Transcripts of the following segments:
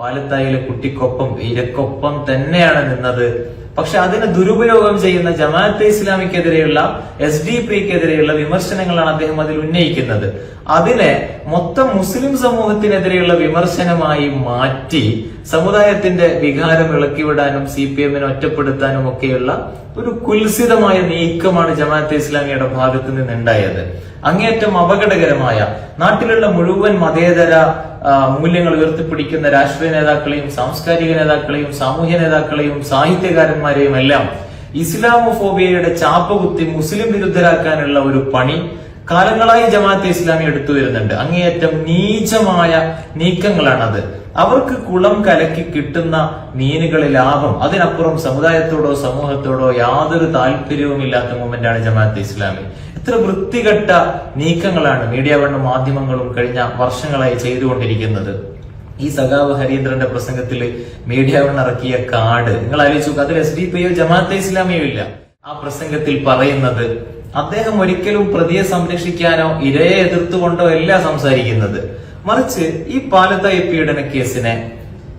പാലത്തായിലെ കുട്ടിക്കൊപ്പം ഇരക്കൊപ്പം തന്നെയാണ് നിന്നത്. പക്ഷെ അതിന് ദുരുപയോഗം ചെയ്യുന്ന ജമാഅത്തെ ഇസ്ലാമിക്കെതിരെയുള്ള എസ് ഡി പിക്കെതിരെയുള്ള വിമർശനങ്ങളാണ് അദ്ദേഹം അതിൽ ഉന്നയിക്കുന്നത്. അതിനെ മൊത്തം മുസ്ലിം സമൂഹത്തിനെതിരെയുള്ള വിമർശനമായി മാറ്റി സമുദായത്തിന്റെ വികാരം ഇളക്കിവിടാനും സി പി എമ്മിനെ ഒറ്റപ്പെടുത്താനും ഒക്കെയുള്ള ഒരു കുൽസിതമായ നീക്കമാണ് ജമാഅത്തെ ഇസ്ലാമിയുടെ ഭാഗത്ത് നിന്നുണ്ടായത്. അങ്ങേയറ്റം അപകടകരമായ നാട്ടിലുള്ള മുഴുവൻ മതേതര മൂല്യങ്ങൾ ഉയർത്തിപ്പിടിക്കുന്ന രാഷ്ട്രീയ നേതാക്കളെയും സാംസ്കാരിക നേതാക്കളെയും സാമൂഹ്യ നേതാക്കളെയും സാഹിത്യകാരന്മാരെയും എല്ലാം ഇസ്ലാമോഫോബിയയുടെ ചാപ്പകുത്തി മുസ്ലിം വിരുദ്ധരാക്കാനുള്ള ഒരു പണി കാലങ്ങളായി ജമാഅത്തെ ഇസ്ലാമി എടുത്തു വരുന്നുണ്ട്. അങ്ങേയറ്റം നീചമായ നീക്കങ്ങളാണത്. അവർക്ക് കുളം കലക്കി കിട്ടുന്ന മീനുകളെ ലാഭം. അതിനപ്പുറം സമുദായത്തോടോ സമൂഹത്തോടോ യാതൊരു താല്പര്യവും ഇല്ലാത്ത മൂവ്മെന്റാണ് ജമാഅത്തെ ഇസ്ലാമി. എത്ര വൃത്തികെട്ട നീക്കങ്ങളാണ് മീഡിയ വണ്ണും മാധ്യമങ്ങളും കഴിഞ്ഞ വർഷങ്ങളായി ചെയ്തുകൊണ്ടിരിക്കുന്നത്. ഈ സഖാവ് ഹരീന്ദ്രന്റെ പ്രസംഗത്തിൽ മീഡിയ വണ്ണിറക്കിയ കാർഡ്. നിങ്ങൾ ആലോചിച്ചു അതിൽ എസ് ഡി പിയോ ജമാഅത്തെ ഇസ്ലാമിയോ ഇല്ല. ആ പ്രസംഗത്തിൽ പറയുന്നത് അദ്ദേഹം ഒരിക്കലും പ്രതിയെ സംരക്ഷിക്കാനോ ഇരയെ എതിർത്തുകൊണ്ടോ അല്ല സംസാരിക്കുന്നത്. മറിച്ച് ഈ പാലത്തായി പീഡന കേസിനെ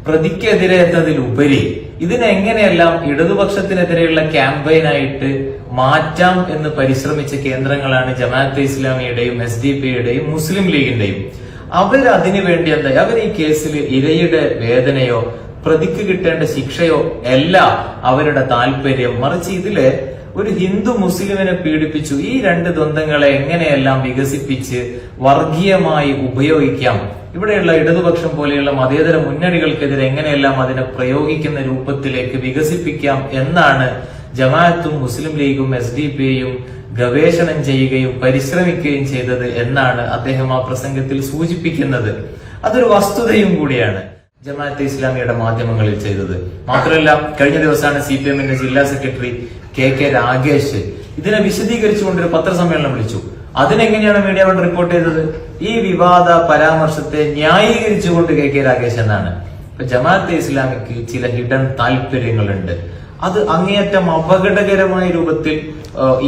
പ്രതിക്കെതിരെ എന്നതിലുപരി ഇതിനെ എങ്ങനെയെല്ലാം ഇടതുപക്ഷത്തിനെതിരെയുള്ള ക്യാമ്പയിനായിട്ട് മാറ്റാം എന്ന് പരിശ്രമിച്ച കേന്ദ്രങ്ങളാണ് ജമാഅത്തെ ഇസ്ലാമിയുടെയും എസ് ഡി പിയുടെയും മുസ്ലിം ലീഗിന്റെയും. അവർ അതിനു വേണ്ടി എന്താ അവർ ഈ കേസിൽ ഇരയുടെ വേദനയോ പ്രതിക്ക് കിട്ടേണ്ട ശിക്ഷയോ അല്ല അവരുടെ താല്പര്യം. മറിച്ച് ഇതിൽ ഒരു ഹിന്ദു മുസ്ലിമിനെ പീഡിപ്പിച്ചു. ഈ രണ്ട് ദ്വന്ദ്ങ്ങളെ എങ്ങനെയെല്ലാം വികസിപ്പിച്ച് വർഗീയമായി ഉപയോഗിക്കാം? ഇവിടെയുള്ള ഇടതുപക്ഷം പോലെയുള്ള മതേതര മുന്നണികൾക്കെതിരെ എങ്ങനെയെല്ലാം അതിനെ പ്രയോഗിക്കുന്ന രൂപത്തിലേക്ക് വികസിപ്പിക്കാം എന്നാണ് ജമാഅത്തും മുസ്ലിം ലീഗും എസ് ഡി പി പിയും ഗവേഷണം ചെയ്യുകയും പരിശ്രമിക്കുകയും ചെയ്തത് എന്നാണ് അദ്ദേഹം ആ പ്രസംഗത്തിൽ സൂചിപ്പിക്കുന്നത്. അതൊരു വസ്തുതയും കൂടിയാണ് ജമാഅത്തെ ഇസ്ലാമിയുടെ മാധ്യമങ്ങളിൽ ചെയ്തത്. മാത്രമല്ല കഴിഞ്ഞ ദിവസമാണ് സി പി എമ്മിന്റെ ജില്ലാ സെക്രട്ടറി കെ കെ രാഗേഷ് ഇതിനെ വിശദീകരിച്ചുകൊണ്ട് ഒരു പത്രസമ്മേളനം വിളിച്ചു. അതിനെങ്ങനെയാണ് മീഡിയ വൺ റിപ്പോർട്ട് ചെയ്തത്? ഈ വിവാദ പരാമർശത്തെ ന്യായീകരിച്ചുകൊണ്ട് കെ കെ രാഗേഷ് എന്നാണ്. ഇപ്പൊ ജമാഅത്തെ ഇസ്ലാമിക്ക് ചില ഹിഡൻ താല്പര്യങ്ങളുണ്ട്. അത് അങ്ങേയറ്റം അപകടകരമായ രൂപത്തിൽ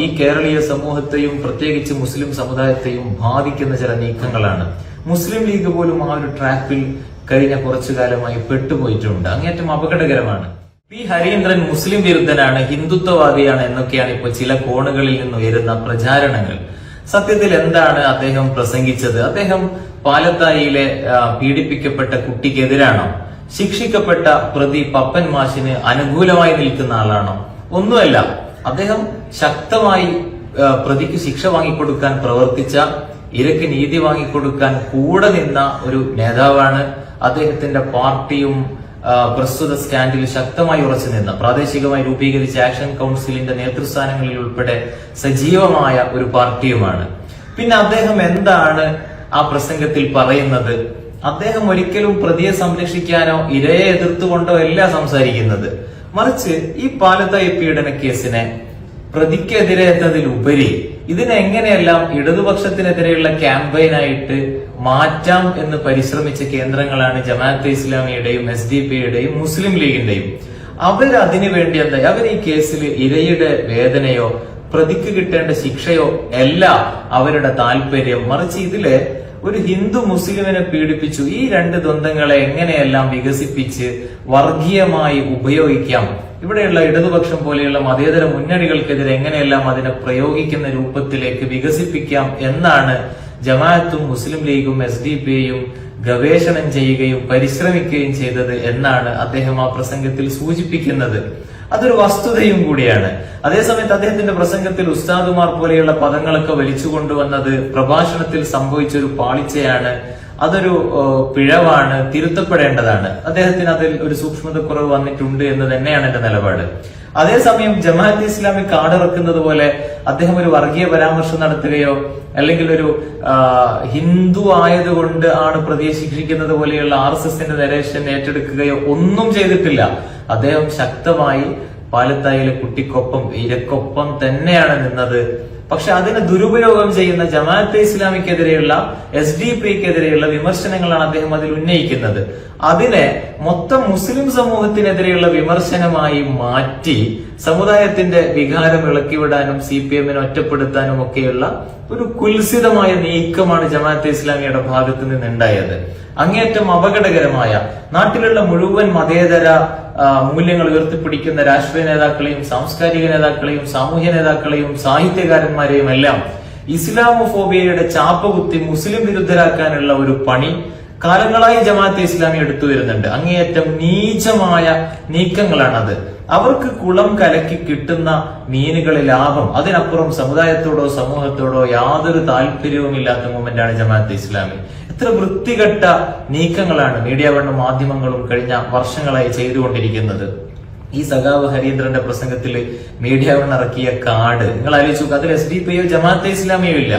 ഈ കേരളീയ സമൂഹത്തെയും പ്രത്യേകിച്ച് മുസ്ലിം സമുദായത്തെയും ബാധിക്കുന്ന ചില നീക്കങ്ങളാണ്. മുസ്ലിം ലീഗ് പോലും ആ ഒരു ട്രാപ്പിൽ കഴിഞ്ഞ കുറച്ചു കാലമായി പെട്ടുപോയിട്ടുണ്ട്. അങ്ങേയറ്റം അപകടകരമാണ്. പി ഹരീന്ദ്രൻ മുസ്ലിം വിരുദ്ധനാണ് ഹിന്ദുത്വവാദിയാണ് എന്നൊക്കെയാണ് ഇപ്പോൾ ചില കോണുകളിൽ നിന്ന് ഉയരുന്ന പ്രചാരണങ്ങൾ. സത്യത്തിൽ എന്താണ് അദ്ദേഹം പ്രസംഗിച്ചത്? അദ്ദേഹം പാലത്തായിയിലെ പീഡിപ്പിക്കപ്പെട്ട കുട്ടിക്കെതിരാണോ? ശിക്ഷിക്കപ്പെട്ട പ്രതി പപ്പൻ മാഷിന് അനുകൂലമായി നിൽക്കുന്ന ആളാണോ? ഒന്നുമല്ല അദ്ദേഹം ശക്തമായി പ്രതിക്ക് ശിക്ഷ വാങ്ങിക്കൊടുക്കാൻ പ്രവർത്തിച്ച ഇരക്ക് നീതി വാങ്ങിക്കൊടുക്കാൻ കൂടെ നിന്ന ഒരു നേതാവാണ് അദ്ദേഹത്തിന്റെ പാർട്ടിയും പ്രസ്തുത സ്റ്റാൻഡിൽ ശക്തമായി ഉറച്ചു നിന്ന് പ്രാദേശികമായി രൂപീകരിച്ച ആക്ഷൻ കൗൺസിലിന്റെ നേതൃസ്ഥാനങ്ങളിൽ ഉൾപ്പെടെ സജീവമായ ഒരു പാർട്ടിയുമാണ്. പിന്നെ അദ്ദേഹം എന്താണ് ആ പ്രസംഗത്തിൽ പറയുന്നത്? അദ്ദേഹം ഒരിക്കലും പ്രതിയെ സംരക്ഷിക്കാനോ ഇരയെ എതിർത്തുകൊണ്ടോ അല്ല സംസാരിക്കുന്നത്. മറിച്ച് ഈ പാലത്തായി പീഡന കേസിനെ പ്രതിക്കെതിരെ എന്നതിലുപരി ഇതിനെങ്ങനെയെല്ലാം ഇടതുപക്ഷത്തിനെതിരെയുള്ള ക്യാമ്പയിനായിട്ട് മാറ്റാം എന്ന് പരിശ്രമിച്ച കേന്ദ്രങ്ങളാണ് ജമാഅത്തെ ഇസ്ലാമിയുടെയും എസ് ഡി പിയുടെയും മുസ്ലിം ലീഗിന്റെയും. അവർ അതിനു വേണ്ടി എന്താ? അവർ ഈ കേസിൽ ഇരയുടെ വേദനയോ പ്രതിക്ക് കിട്ടേണ്ട ശിക്ഷയോ അല്ല അവരുടെ താല്പര്യം. മറിച്ച് ഇതിൽ ഒരു ഹിന്ദു മുസ്ലിമിനെ പീഡിപ്പിച്ചു. ഈ രണ്ട് ദ്വന്ദ്ങ്ങളെ എങ്ങനെയെല്ലാം വികസിപ്പിച്ച് വർഗീയമായി ഉപയോഗിക്കാം? ഇവിടെയുള്ള ഇടതുപക്ഷം പോലെയുള്ള മതേതര മുന്നണികൾക്കെതിരെ എങ്ങനെയെല്ലാം അതിനെ പ്രയോഗിക്കുന്ന രൂപത്തിലേക്ക് വികസിപ്പിക്കാം എന്നാണ് ജമാഅത്തും മുസ്ലിം ലീഗും എസ് ഡി പി പിയും ഗവേഷണം ചെയ്യുകയും പരിശ്രമിക്കുകയും ചെയ്തത് എന്നാണ് അദ്ദേഹം ആ പ്രസംഗത്തിൽ സൂചിപ്പിക്കുന്നത്. അതൊരു വസ്തുതയും കൂടിയാണ്. അതേസമയത്ത് അദ്ദേഹത്തിന്റെ പ്രസംഗത്തിൽ ഉസ്താദുമാർ പോലെയുള്ള പദങ്ങളൊക്കെ വലിച്ചു കൊണ്ടുവന്നത് പ്രഭാഷണത്തിൽ സംഭവിച്ച ഒരു പാളിച്ചയാണ് അതൊരു പിഴവാണ് തിരുത്തപ്പെടേണ്ടതാണ്. അദ്ദേഹത്തിന് അതിൽ ഒരു സൂക്ഷ്മത കുറവ് വന്നിട്ടുണ്ട് എന്ന് തന്നെയാണ് എന്റെ നിലപാട്. അതേസമയം ജമാഅത്ത് ഇസ്ലാമി കാടിറക്കുന്നത് പോലെ അദ്ദേഹം ഒരു വർഗീയ പരാമർശം നടത്തുകയോ അല്ലെങ്കിൽ ഒരു ഹിന്ദു ആയതുകൊണ്ട് ആണ് പ്രതീക്ഷിക്കുന്നത് പോലെയുള്ള ആർ എസ് എസിന്റെ നരേഷൻ ഏറ്റെടുക്കുകയോ ഒന്നും ചെയ്തിട്ടില്ല. അദ്ദേഹം ശക്തമായി പാലത്തായിലെ കുട്ടിക്കൊപ്പം ഇരക്കൊപ്പം തന്നെയാണ് നിന്നത്. പക്ഷെ അതിന് ദുരുപയോഗം ചെയ്യുന്ന ജമാഅത്തെ ഇസ്ലാമിക്കെതിരെയുള്ള എസ് ഡി പിക്കെതിരെയുള്ള വിമർശനങ്ങളാണ് അദ്ദേഹം അതിൽ ഉന്നയിക്കുന്നത്. അതിനെ മൊത്തം മുസ്ലിം സമൂഹത്തിനെതിരെയുള്ള വിമർശനമായി മാറ്റി സമുദായത്തിന്റെ വികാരം ഇളക്കിവിടാനും സി പി എമ്മിനെ ഒറ്റപ്പെടുത്താനും ഒക്കെയുള്ള ഒരു കുൽസിതമായ നീക്കമാണ് ജമാഅത്തെ ഇസ്ലാമിയുടെ ഭാഗത്ത് നിന്നുണ്ടായത്. അങ്ങേയറ്റം അപകടകരമായ നാട്ടിലുള്ള മുഴുവൻ മതേതര മൂല്യങ്ങൾ ഉയർത്തിപ്പിടിക്കുന്ന രാഷ്ട്രീയ നേതാക്കളെയും സാംസ്കാരിക നേതാക്കളെയും സാമൂഹ്യ നേതാക്കളെയും സാഹിത്യകാരന്മാരെയും എല്ലാം ഇസ്ലാമോഫോബിയയുടെ ചാപ്പകുത്തി മുസ്ലിം വിരുദ്ധരാക്കാനുള്ള ഒരു പണി കാലങ്ങളായി ജമാഅത്തെ ഇസ്ലാമി എടുത്തു വരുന്നുണ്ട്. അങ്ങേയറ്റം നീചമായ നീക്കങ്ങളാണത്. അവർക്ക് കുളം കലക്കി കിട്ടുന്ന മീനുകളെ ലാഭം അതിനപ്പുറം സമുദായത്തോടോ സമൂഹത്തോടോ യാതൊരു താല്പര്യവും ഇല്ലാത്ത മൂവ്മെന്റാണ് ജമാഅത്തെ ഇസ്ലാമി. എത്ര വൃത്തികെട്ട നീക്കങ്ങളാണ് മീഡിയ വണ്ണും മാധ്യമങ്ങളും കഴിഞ്ഞ വർഷങ്ങളായി ചെയ്തുകൊണ്ടിരിക്കുന്നത്. ഈ സഖാവ് ഹരീന്ദ്രന്റെ പ്രസംഗത്തിൽ മീഡിയ വൺ ഇറക്കിയ കാർഡ് നിങ്ങൾ ആലോചിച്ചു അതിൽ എസ് ഡി പിയോ ജമാഅത്തെ ഇസ്ലാമിയോ ഇല്ല.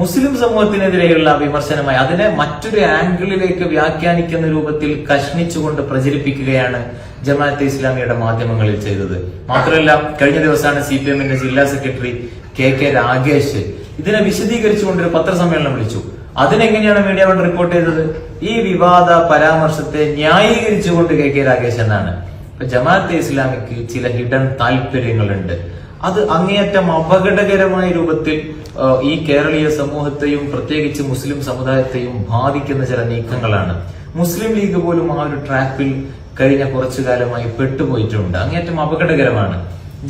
മുസ്ലിം സമൂഹത്തിനെതിരെയുള്ള വിമർശനമായി അതിനെ മറ്റൊരു ആംഗിളിലേക്ക് വ്യാഖ്യാനിക്കുന്ന രൂപത്തിൽ കഷ്ണിച്ചുകൊണ്ട് പ്രചരിപ്പിക്കുകയാണ് ജമാഅത്തെ ഇസ്ലാമിയുടെ മാധ്യമങ്ങളിൽ ചെയ്തത്. മാത്രമല്ല കഴിഞ്ഞ ദിവസമാണ് സി പി എമ്മിന്റെ ജില്ലാ സെക്രട്ടറി കെ കെ രാഗേഷ് ഇതിനെ വിശദീകരിച്ചുകൊണ്ട് ഒരു പത്രസമ്മേളനം വിളിച്ചു. അതിനെങ്ങനെയാണ് മീഡിയ വൺ റിപ്പോർട്ട് ചെയ്തത്? ഈ വിവാദ പരാമർശത്തെ ന്യായീകരിച്ചുകൊണ്ട് കെ കെ രാകേഷ് എന്നാണ്. ഇപ്പൊ ജമാഅത്തെ ഇസ്ലാമിക്ക് ചില ഹിഡൻ താല്പര്യങ്ങളുണ്ട്. അത് അങ്ങേയറ്റം അപകടകരമായ രൂപത്തിൽ ഈ കേരളീയ സമൂഹത്തെയും പ്രത്യേകിച്ച് മുസ്ലിം സമുദായത്തെയും ബാധിക്കുന്ന ചില നീക്കങ്ങളാണ്. മുസ്ലിം ലീഗ് പോലും ആ ഒരു ട്രാപ്പിൽ കഴിഞ്ഞ കുറച്ചു കാലമായി പെട്ടുപോയിട്ടുണ്ട്. അങ്ങേയറ്റം അപകടകരമാണ്.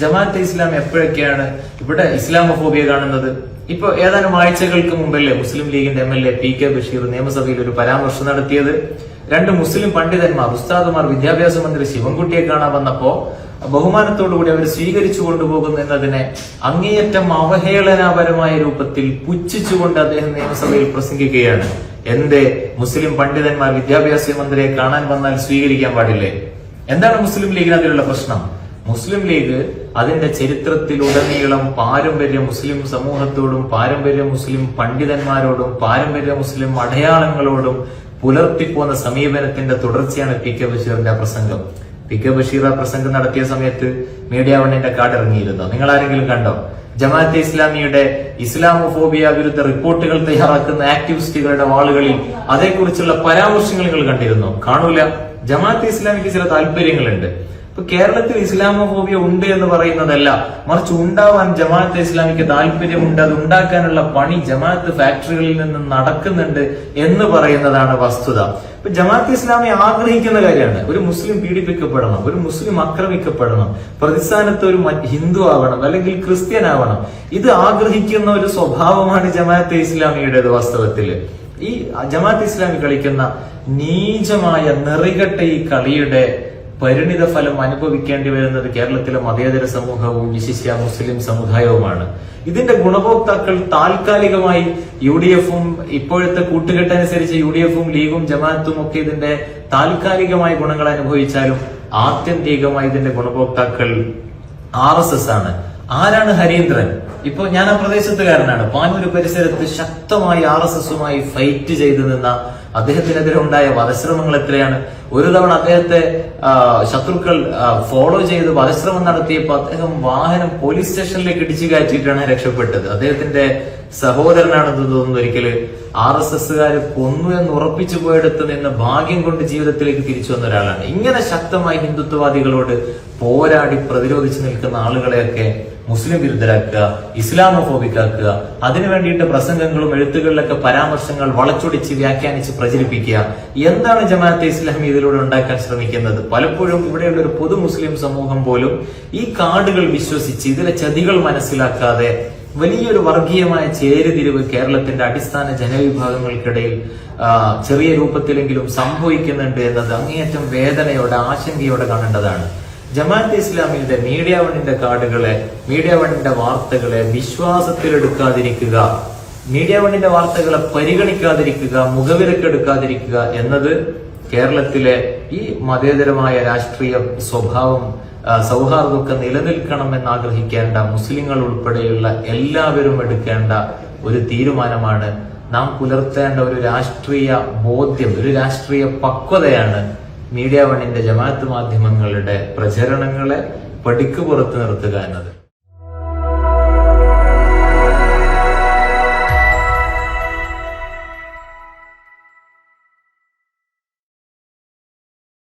ജമാഅത്തെ ഇസ്ലാം എപ്പോഴൊക്കെയാണ് ഇവിടെ ഇസ്ലാമോഫോബിയ കാണുന്നത്? ഇപ്പൊ ഏതാനും ആഴ്ചകൾക്ക് മുമ്പല്ലേ മുസ്ലിം ലീഗിന്റെ M L A P K Basheer നിയമസഭയിൽ ഒരു പരാമർശം നടത്തിയത്? രണ്ട് മുസ്ലിം പണ്ഡിതന്മാർ ഉസ്താദുമാർ വിദ്യാഭ്യാസ മന്ത്രി ശിവൻകുട്ടിയെ കാണാൻ വന്നപ്പോ ബഹുമാനത്തോടുകൂടി അവർ സ്വീകരിച്ചു കൊണ്ടുപോകുന്നു എന്നതിനെ അങ്ങേയറ്റം അവഹേളനാപരമായ രൂപത്തിൽ പുച്ഛിച്ചുകൊണ്ട് അദ്ദേഹം നിയമസഭയിൽ പ്രസംഗിക്കുകയാണ്. എന്റെ മുസ്ലിം പണ്ഡിതന്മാർ വിദ്യാഭ്യാസ മന്ത്രിയെ കാണാൻ വന്നാൽ സ്വീകരിക്കാൻ പാടില്ലേ? എന്താണ് മുസ്ലിം ലീഗിന് അതിലുള്ള പ്രശ്നം? മുസ്ലിം ലീഗ് അതിന്റെ ചരിത്രത്തിലുടനീളം പാരമ്പര്യ മുസ്ലിം സമൂഹത്തോടും പാരമ്പര്യ മുസ്ലിം പണ്ഡിതന്മാരോടും പാരമ്പര്യ മുസ്ലിം അടയാളങ്ങളോടും പുലർത്തിപ്പോന്ന സമീപനത്തിന്റെ തുടർച്ചയാണ് പി കെ ബഷീറിന്റെ പ്രസംഗം. പി കെ ബഷീർ ആ പ്രസംഗം നടത്തിയ സമയത്ത് മീഡിയ വണ്ണിന്റെ കാർഡ് ഇറങ്ങിയിരുന്നു. നിങ്ങൾ ആരെങ്കിലും കണ്ടോ? ജമാഅത്തെ ഇസ്ലാമിയുടെ ഇസ്ലാമോഫോബിയ വിരുദ്ധ റിപ്പോർട്ടുകൾ തയ്യാറാക്കുന്ന ആക്ടിവിസ്റ്റുകളുടെ വാളുകളിൽ അതേക്കുറിച്ചുള്ള പരാമർശങ്ങൾ നിങ്ങൾ കണ്ടിരുന്നോ? കാണൂല. ജമാഅത്തെ ഇസ്ലാമിക്ക് ചില താല്പര്യങ്ങളുണ്ട്. ഇപ്പൊ കേരളത്തിൽ ഇസ്ലാമോഫോബിയ ഉണ്ട് എന്ന് പറയുന്നതല്ല. മറിച്ച് ഉണ്ടാവാൻ ജമാഅത്ത് ഇസ്ലാമിക്ക് താല്പര്യമുണ്ട്. അത് ഉണ്ടാക്കാനുള്ള പണി ജമാഅത്ത് ഫാക്ടറികളിൽ നിന്ന് നടക്കുന്നുണ്ട് എന്ന് പറയുന്നതാണ് വസ്തുത. ഇപ്പൊ ജമാഅത്ത് ഇസ്ലാമി ആഗ്രഹിക്കുന്ന കാര്യമാണ്. ഒരു മുസ്ലിം പീഡിപ്പിക്കപ്പെടണം. ഒരു മുസ്ലിം ആക്രമിക്കപ്പെടണം. പ്രതിസ്ഥാനത്ത് ഒരു ഹിന്ദു ആവണം. അല്ലെങ്കിൽ ക്രിസ്ത്യൻ ആവണം. ഇത് ആഗ്രഹിക്കുന്ന ഒരു സ്വഭാവമാണ് ജമാഅത്ത് ഇസ്ലാമിയുടേത് വാസ്തവത്തിൽ ഈ ജമാഅത്ത് ഇസ്ലാമി കളിക്കുന്ന നീചമായ നെറികെട്ട ഈ കളിയുടെ പരിണിത ഫലം അനുഭവിക്കേണ്ടി വരുന്നത് കേരളത്തിലെ മതേതര സമൂഹവും വിശിഷ്യ മുസ്ലിം സമുദായവുമാണ്. ഇതിന്റെ ഗുണഭോക്താക്കൾ താൽക്കാലികമായി യു ഡി എഫും ഇപ്പോഴത്തെ കൂട്ടുകെട്ടനുസരിച്ച് യു ഡി എഫും ലീഗും ജമാഅത്തും ഒക്കെ ഇതിന്റെ താൽക്കാലികമായ ഗുണങ്ങൾ അനുഭവിച്ചാലും ആത്യന്തികമായി ഇതിന്റെ ഗുണഭോക്താക്കൾ ആർ എസ് എസ് ആണ്. ആരാണ് ഹരീന്ദ്രൻ? ഇപ്പൊ ഞാൻ ആ പ്രദേശത്തുകാരനാണ്. പാനൂര് പരിസരത്ത് ശക്തമായി ആർ എസ് എസുമായി ഫൈറ്റ് ചെയ്തു നിന്ന അദ്ദേഹത്തിനെതിരെ ഉണ്ടായ വധശ്രമങ്ങൾ എത്രയാണ്? ഒരു തവണ അദ്ദേഹത്തെ ശത്രുക്കൾ ഫോളോ ചെയ്ത് വധശ്രമം നടത്തിയപ്പോൾ അദ്ദേഹം വാഹനം പോലീസ് സ്റ്റേഷനിലേക്ക് ഇടിച്ചു കയറ്റിയിട്ടാണ് രക്ഷപ്പെട്ടത്. അദ്ദേഹത്തിന്റെ സഹോദരനാണെന്ന് തോന്നുന്നു ഒരിക്കൽ ആർ എസ് എസുകാര് കൊന്നു എന്ന് ഉറപ്പിച്ചു പോയെടുത്ത് നിന്ന് ഭാഗ്യം കൊണ്ട് ജീവിതത്തിലേക്ക് തിരിച്ചു വന്ന ഒരാളാണ്. ഇങ്ങനെ ശക്തമായി ഹിന്ദുത്വവാദികളോട് പോരാടി പ്രതിരോധിച്ചു നിൽക്കുന്ന ആളുകളെയൊക്കെ മുസ്ലിം വിരുദ്ധരാക്കുക ഇസ്ലാമോഫോബിക്കാക്കുക അതിനു വേണ്ടിയിട്ട് പ്രസംഗങ്ങളും എഴുത്തുകളിലൊക്കെ പരാമർശങ്ങൾ വളച്ചൊടിച്ച് വ്യാഖ്യാനിച്ച് പ്രചരിപ്പിക്കുക. എന്താണ് ജമാഅത്തെ ഇസ്ലാമി ഇതിലൂടെ ഉണ്ടാക്കാൻ ശ്രമിക്കുന്നത്? പലപ്പോഴും ഇവിടെയുള്ള ഒരു പൊതു മുസ്ലിം സമൂഹം പോലും ഈ കാർഡുകൾ വിശ്വസിച്ച് ഇതിലെ ചതികൾ മനസ്സിലാക്കാതെ വലിയൊരു വർഗീയമായ ചേരുതിരിവ് കേരളത്തിന്റെ അടിസ്ഥാന ജനവിഭാഗങ്ങൾക്കിടയിൽ ചെറിയ രൂപത്തിലെങ്കിലും സംഭവിക്കുന്നുണ്ട് എന്നത് അങ്ങേയറ്റം വേദനയോടെ ആശങ്കയോടെ കാണേണ്ടതാണ്. ജമാഅത്ത് ഇസ്ലാമിന്റെ മീഡിയ വണ്ണിന്റെ കാർഡുകളെ മീഡിയ വണ്ണിന്റെ വാർത്തകളെ വിശ്വാസത്തിലെടുക്കാതിരിക്കുക മീഡിയ വണ്ണിന്റെ വാർത്തകളെ പരിഗണിക്കാതിരിക്കുക മുഖവിലക്കെടുക്കാതിരിക്കുക എന്നത് കേരളത്തിലെ ഈ മതേതരമായ രാഷ്ട്രീയ സ്വഭാവം സൗഹാർദ്ദമൊക്കെ നിലനിൽക്കണം ആഗ്രഹിക്കേണ്ട മുസ്ലിങ്ങൾ ഉൾപ്പെടെയുള്ള എല്ലാവരും എടുക്കേണ്ട ഒരു തീരുമാനമാണ് നാം പുലർത്തേണ്ട ഒരു രാഷ്ട്രീയ ബോധ്യം ഒരു രാഷ്ട്രീയ പക്വതയാണ് മീഡിയ വണ്ണിന്റെ ജമാഅത്ത് മാധ്യമങ്ങളുടെ പ്രചരണങ്ങളെ പടിക്ക് പുറത്ത് നിർത്തുക എന്നത്.